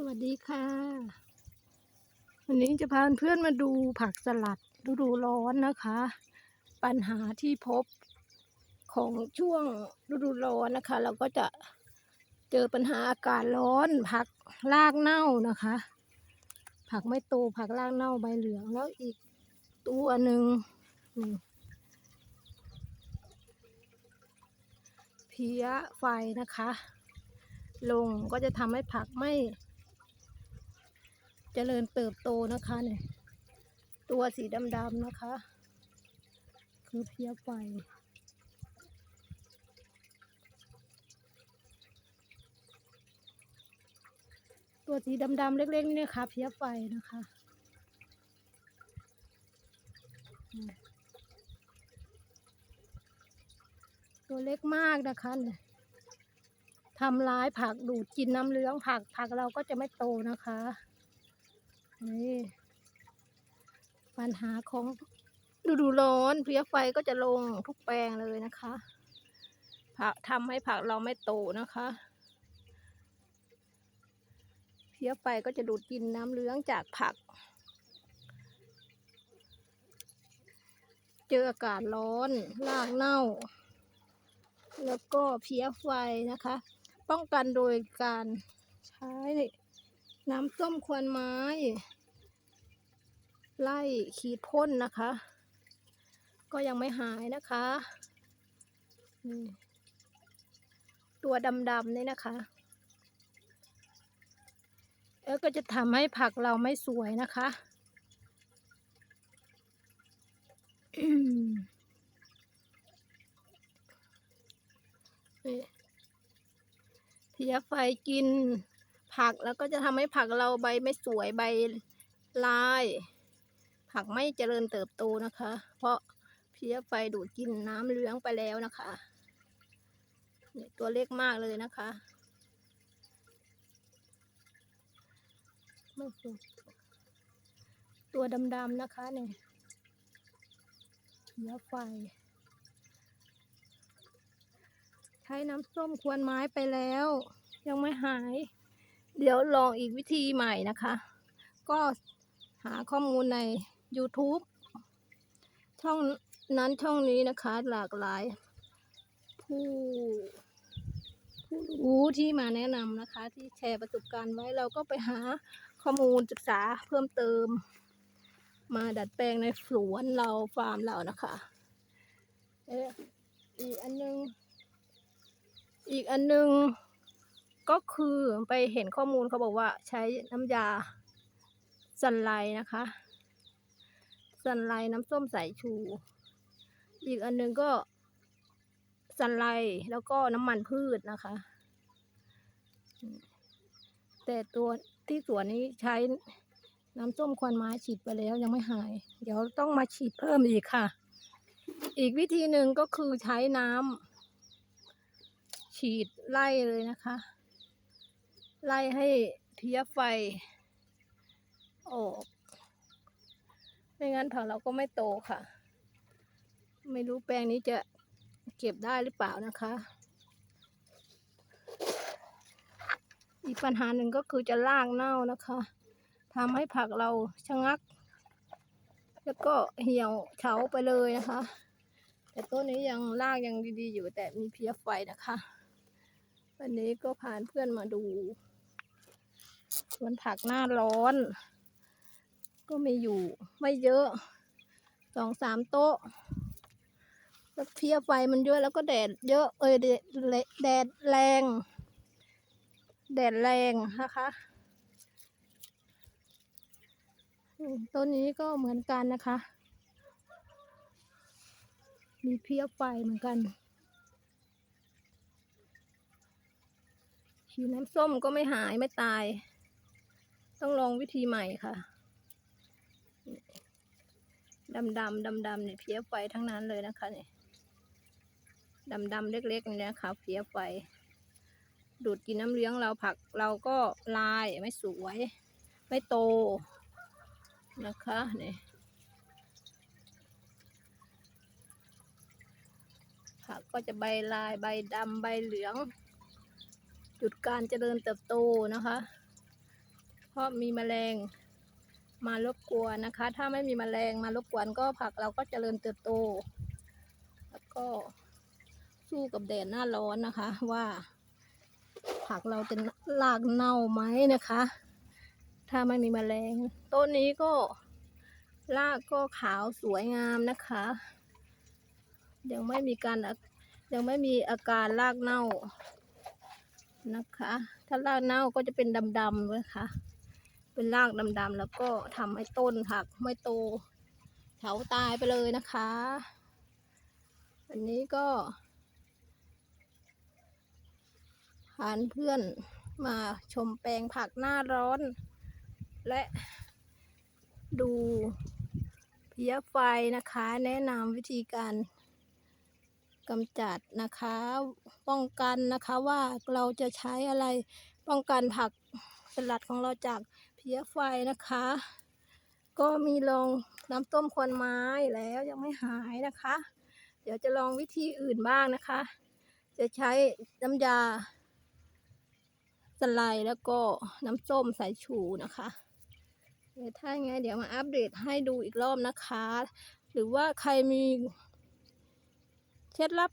สวัสดีค่ะ วันนี้จะพาเพื่อนมาดูผักสลัดฤดูร้อนนะคะ ปัญหาที่พบของช่วงฤดูร้อนนะคะ เราก็จะเจอปัญหาอากาศร้อนผักรากเน่านะคะ ผักไม่โตผักรากเน่าใบเหลืองแล้วอีกตัวหนึ่งเพี้ยไฟนะคะ ลงก็จะทำให้ผักไม่ จริญเติบโตนะคะเนี่ยตัวสีดำๆนะคะ คือเพี้ยไฟตัวสีดำๆเล็กๆนี่นะคะเพี้ยไฟนะคะตัวเล็กมากนะคะเนี่ยทำร้ายผักดูดกินน้ำเหลืองผักผักเราก็จะไม่โตนะคะ นี่ปัญหาของฤดูร้อนเพลียไฟก็จะลงทุกแปลงเลยนะคะ ผักทำให้ผักเราไม่โตนะคะเพียไฟก็จะดูดกินน้ำเหลืองจากผัก เจออากาศร้อนรากเน่า แล้วก็เพียไฟนะคะ ป้องกันโดยการใช้ น้ำส้มควันไม้ ไล่ขีดพ่นนะคะ ก็ยังไม่หายนะคะนี่ตัวดำๆนี่นะคะแล้วก็จะทำให้ผักเราไม่สวยนะคะนี่เพียไฟกิน ผักแล้วก็จะทำให้ผักเราใบไม่สวยใบลาย ผักไม่เจริญเติบโตนะคะ เพราะเพี้ยไฟดูดกินน้ำเหลืองไปแล้วนะคะนี่ตัวเล็กมากเลยนะคะไม่สุกตัวดำๆนะคะเนี่ยเพี้ยไฟ ใช้น้ำส้มควนไม้ไปแล้ว ยังไม่หาย เดี๋ยวลองอีกวิธีใหม่นะคะ ก็หาข้อมูลใน YouTube ช่องนั้นช่องนี้นะคะหลากหลาย ผู้ผู้รู้ที่มาแนะนำนะคะ ที่แชร์ประสบการณ์ไว้เราก็ไปหาข้อมูลศึกษาเพิ่มเติม มาดัดแปลงในสวนเราฟาร์มเรานะคะเอ๊ะอีกอันนึง อีกอันนึง ก็คือไปเห็นข้อมูลเขาบอกว่าใช้น้ำยาสันไลนะคะสันไลน้ำส้มสายชู อีกอันนึงก็สันไลแล้วก็น้ำมันพืชนะคะ แต่ตัวที่สวนนี้ใช้น้ำส้มควันไม้ฉีดไปแล้วยังไม่หาย เดี๋ยวต้องมาฉีดเพิ่มอีกค่ะ อีกวิธีหนึ่งก็คือใช้น้ำฉีดไล่เลยนะคะ ไล่ให้เพี้ยไฟออก ไม่งั้นผักเราก็ไม่โตค่ะ ไม่รู้แปลงนี้จะเก็บได้หรือเปล่านะคะ อีกปัญหาหนึ่งก็คือจะรากเน่านะคะทำให้ผักเราชะงัก แล้วก็เหี่ยวเฉาไปเลยนะคะ แต่ต้นนี้ยังรากยังดีๆอยู่แต่มีเพี้ยไฟนะคะ วันนี้ก็พาเพื่อนมาดู สวนผักหน้าร้อน ก็ไมีอยู่ไม่เยอะสองสามโต๊ะแล้วเพี้ยไฟมันเยอะแล้วก็แดดเยอะเอยแดดแดดแรง แดดแรงนะคะ ต้นนี้ก็เหมือนกันนะคะ มีเพี้ยไฟเหมือนกันฉีน้ำส้มก็ไม่หายไม่ตาย ต้องลองวิธีใหม่ค่ะดำดำดำดำเนี่ยเพี้ยไฟทั้งนั้นเลยนะคะเนี่ยดำดำเล็กๆนี่นะคะเพี้ยไฟ ดูดกินน้ำเลี้ยงเราผักเราก็ลายไม่สวย ไม่โตนะคะเนี่ยผักก็จะใบลายใบดำใบเหลือง จุดการเจริญเติบโตนะคะ ราะมีแมลงมารบกวนนะคะ ถ้าไม่มีแมลงมารบกวนก็ผักเราก็เจริญเติบโต แล้วก็สู้กับแดดหน้าร้อนนะคะ ว่า ผักเราจะรากเน่าไหมนะคะ ถ้าไม่มีแมลงต้นนี้ก็รากก็ขาวสวยงามนะคะ ยังไม่มีการยังไม่มีอาการรากเน่านะคะ ถ้ารากเน่าก็จะเป็นดำๆนะคะ เป็นรากดำๆแล้วก็ทำให้ต้นผักไม่โตเฉาตายไปเลยนะคะ อันนี้ก็พานเพื่อนมาชมแปลงผักหน้าร้อน และดูเพี้ยไฟนะคะ แนะนำวิธีการกำจัดนะคะ ป้องกันนะคะว่าเราจะใช้อะไรป้องกันผักสลัดของเราจาก เพี้ยไฟนะคะ ก็มีลองน้ำต้มควันไม้แล้วยังไม่หายนะคะ เดี๋ยวจะลองวิธีอื่นบ้างนะคะ จะใช้น้ำยาสไลด์แล้วก็น้ำส้มสายชูนะคะเดี๋ยวถ้าไงเดี๋ยวมาอัปเดตให้ดูอีกรอบนะคะ หรือว่าใครมีเคล็ดลับ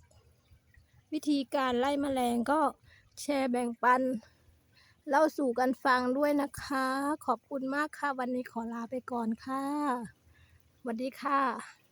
วิธีการไล่แมลงก็แชร์แบ่งปัน เล่าสู่กันฟังด้วยนะคะ ขอบคุณมากค่ะ วันนี้ขอลาไปก่อนค่ะสวัสดีค่ะ